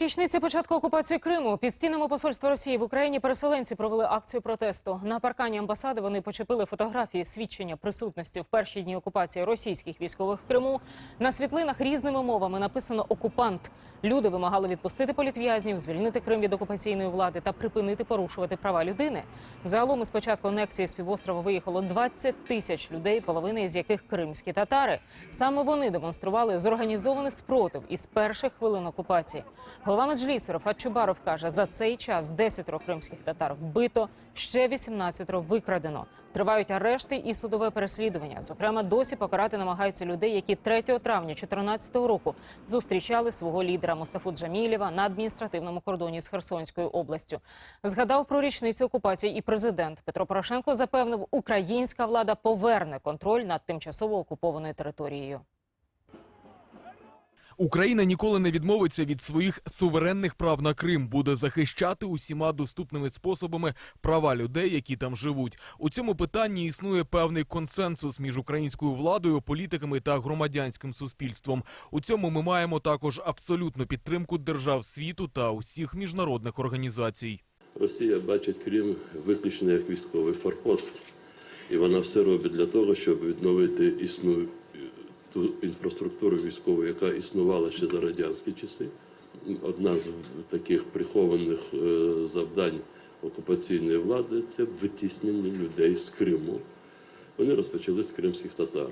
Річниця початку окупації Криму під стінами посольства Росії в Україні переселенці провели акцію протесту. На паркані амбасади вони почепили фотографії свідчення присутності в перші дні окупації російських військових в Криму. На світлинах різними мовами написано Окупант. Люди вимагали відпустити політв'язнів, звільнити Крим від окупаційної влади та припинити порушувати права людини. Загалом із початку анексії з півострова виїхало 20 тисяч людей, половина із яких кримські татари. Саме вони демонстрували зорганізований спротив із перших хвилин окупації. Голова Меджлісу Рафат Чубаров каже, за цей час 10 кримських татар вбито, ще 18 викрадено. Тривають арешти і судове переслідування. Зокрема, досі покарати намагаються людей, які 3 травня 2014 року зустрічали свого лідера Мустафу Джамілєва на адміністративному кордоні з Херсонською областю. Згадав про річницю окупації і президент Петро Порошенко запевнив, українська влада поверне контроль над тимчасово окупованою територією. Україна ніколи не відмовиться від своїх суверенних прав на Крим, буде захищати усіма доступними способами права людей, які там живуть. У цьому питанні існує певний консенсус між українською владою, політиками та громадянським суспільством. У цьому ми маємо також абсолютну підтримку держав світу та усіх міжнародних організацій. Росія бачить Крим виключно як військовий форпост, і вона все робить для того, щоб відновити існу... ту інфраструктуру військову, яка існувала ще за радянські часи. Одна з таких прихованих е, завдань окупаційної влади це витіснення людей з Криму. Вони розпочали з кримських татар.